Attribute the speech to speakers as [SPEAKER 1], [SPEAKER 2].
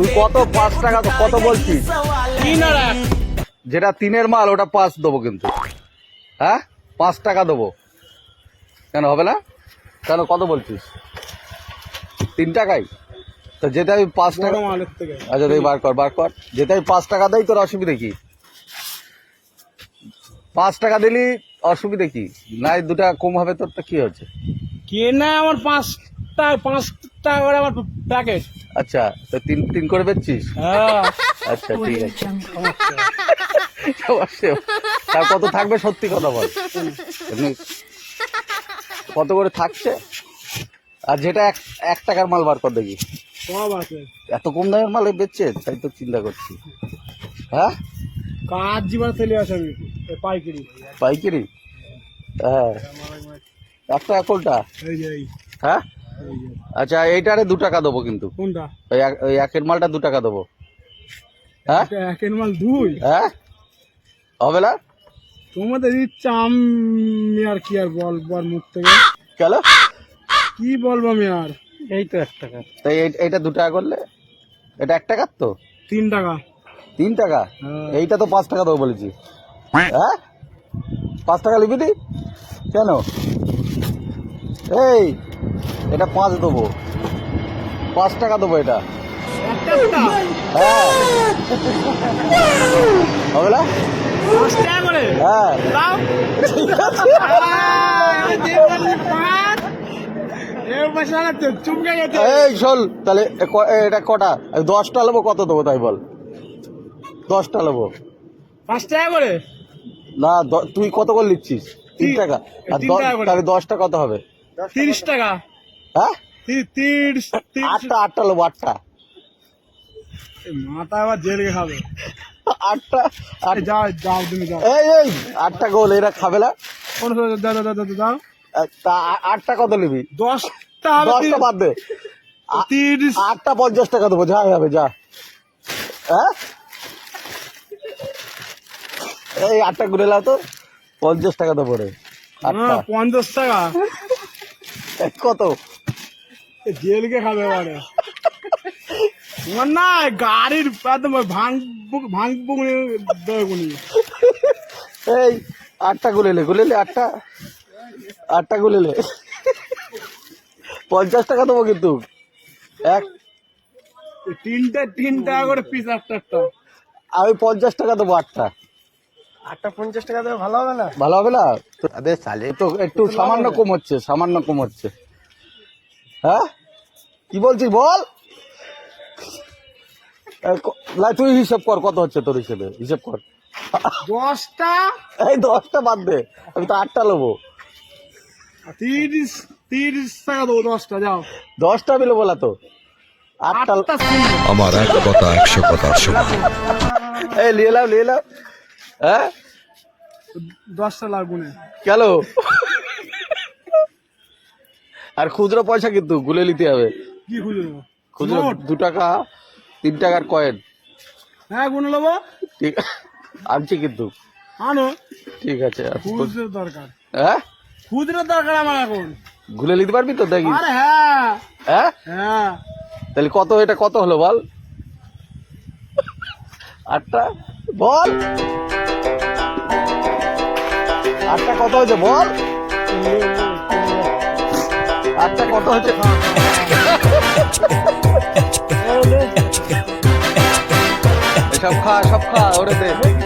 [SPEAKER 1] তুই কত পাঁচ টাকা কত বলছিস? যেটা তিনের মাল ওটা পাঁচ দেবো কিন্তু। হ্যাঁ? পাঁচ টাকা দেবো। কেন হবে না? কেন কত বলছিস? তিন টাকাই? তো যেতে আমি পাঁচ টাকা আচ্ছা তুই বার কর বার কর। যেতে আমি পাঁচ টাকা দেই তোর অসুবিধা কি? পাঁচ টাকা দিলি অসুবিধা কি? নাই দু টাকা কম হবে তোর তো কি হচ্ছে?
[SPEAKER 2] কে না আমার পাঁচ টাকা পাঁচ টাকা করে আমার প্যাকেট
[SPEAKER 1] আচ্ছা তো তিন তিন করে বেচছিস?
[SPEAKER 2] হ্যাঁ।
[SPEAKER 1] আচ্ছা ঠিক আছে। তা কত থাকবে সত্যি কথা বল। এমনি কত করে থাকছে? আর যেটা এক এক টাকার মাল বার কর দেখি।
[SPEAKER 2] আছে।
[SPEAKER 1] এত কম দামের মাল বেচছে? তাই তো চিন্তা করছি। হ্যাঁ?
[SPEAKER 2] কাজ জীবন চলে আসে আমি? পাইকারি।
[SPEAKER 1] পাইকারি? হ্যাঁ। এক টাকা কোনটা হ্যাঁ? আচ্ছা এইটারে দু টাকা দেবো কিন্তু।
[SPEAKER 2] কোনটা?
[SPEAKER 1] ওই একের মালটা দু টাকা দেবো। হ্যাঁ?
[SPEAKER 2] একের মাল দুই?
[SPEAKER 1] হ্যাঁ? হবে না
[SPEAKER 2] তোমাদের ইচ্ছা আমি আর কি আর বল বল মুখ থেকে?
[SPEAKER 1] কেন?
[SPEAKER 2] কি বলব আমি আর? এই তো এক টাকা।
[SPEAKER 1] তাই এই- এইটা দু টাকা করলে? এটা এক টাকার তো?
[SPEAKER 2] তিন টাকা।
[SPEAKER 1] তিন টাকা?
[SPEAKER 2] হ্যাঁ।
[SPEAKER 1] এইটা তো পাঁচ টাকা দেবো বলেছি। হ্যাঁ? পাঁচ টাকা লিখবি তুই কেন? এই এটা পাঁচ দেবো। পাঁচ টাকা দেবো এটা। হ্যাঁ। হবে না? হ্যাঁ। এই শোল তাহলে এটা কটা? দশটা নেব কত দেবো তাই বল? দশটা নেব।
[SPEAKER 2] পাঁচ টাকা করে?
[SPEAKER 1] না তুই কত করে লিখছিস তিন টাকা। আর। তাহলে দশটা কত হবে?
[SPEAKER 2] তিরিশ টাকা।
[SPEAKER 1] হ্যাঁ? আটটা আটটা আটটা।
[SPEAKER 2] এ মাথা আবার জেলে খাবে।
[SPEAKER 1] আটটা
[SPEAKER 2] আরে যাও যাও তুমি যাও।
[SPEAKER 1] এই এই আটটা গোল এরা খাবে না।
[SPEAKER 2] কোন দাও দাও দাও দাও দাও
[SPEAKER 1] তা আটটা কত নিবি?
[SPEAKER 2] দশটা
[SPEAKER 1] দশটা বাদ দে।
[SPEAKER 2] তিরিশ।
[SPEAKER 1] আটটা পঞ্চাশ টাকা দেবো যা হবে যা। হ্যাঁ? এই আটটা ঘুরে লাও তো। পঞ্চাশ টাকা দেবো রে। আটটা।
[SPEAKER 2] হ্যাঁ, পঞ্চাশ টাকা।
[SPEAKER 1] কত?
[SPEAKER 2] জেলকে খাবে তোমার না গাড়ির একদম ওই ভাঙ ভাঙ বুকুনি
[SPEAKER 1] এই আটটা গুলেলে গুলেলে আটটা। আটটা গুলেলে পঞ্চাশ টাকা দেবো কিন্তু। এক।
[SPEAKER 2] তিনটে তিন টাকা করে পিস একটা একটা
[SPEAKER 1] আমি পঞ্চাশ টাকা দেবো আটটা।
[SPEAKER 2] আটটা পঞ্চাশ টাকা দেবে ভালো হবে না?
[SPEAKER 1] ভালো হবে না? আরে সালে তো একটু সামান্য কম হচ্ছে সামান্য কম হচ্ছে। হ্যাঁ? কি বলছিস বল? তুই হিসেব কর কত হচ্ছে তোর হিসেবে হিসেব কর।
[SPEAKER 2] দশটা?
[SPEAKER 1] এই দশটা বাদ দে আমি তো আটটা নেব।
[SPEAKER 2] তিরিশ তিরিশ টাকা দেবো দশটা যাও।
[SPEAKER 1] দশটা মিলে বলা তো। আটটা
[SPEAKER 3] আমার এক কথা একশো কথার সমান
[SPEAKER 1] এই নিয়ে লাও হ্যাঁ
[SPEAKER 2] দশটা লাগবে না।
[SPEAKER 1] কেন? আর খুচরো পয়সা কিন্তু গুলে নিতে হবে।
[SPEAKER 2] কি
[SPEAKER 1] খুচরো
[SPEAKER 2] নোট?
[SPEAKER 1] দু টাকা তিন টাকার কয়েন
[SPEAKER 2] হ্যাঁ গুনে নেব।
[SPEAKER 1] ঠিক আনছি কিন্তু।
[SPEAKER 2] আনো।
[SPEAKER 1] ঠিক আছে
[SPEAKER 2] খুচরো দরকার।
[SPEAKER 1] হ্যাঁ?
[SPEAKER 2] খুচরো দরকার আমার এখন।
[SPEAKER 1] গুলে নিতে পারবি তো দেখি?
[SPEAKER 2] আরে হ্যাঁ।
[SPEAKER 1] হ্যাঁ?
[SPEAKER 2] হ্যাঁ।
[SPEAKER 1] তাহলে কত এটা কত হলো বল? আটটা? বল। আটটা কত হয়েছে বল? আটটা কত হয়েছে? 샤카 샤카 어른들.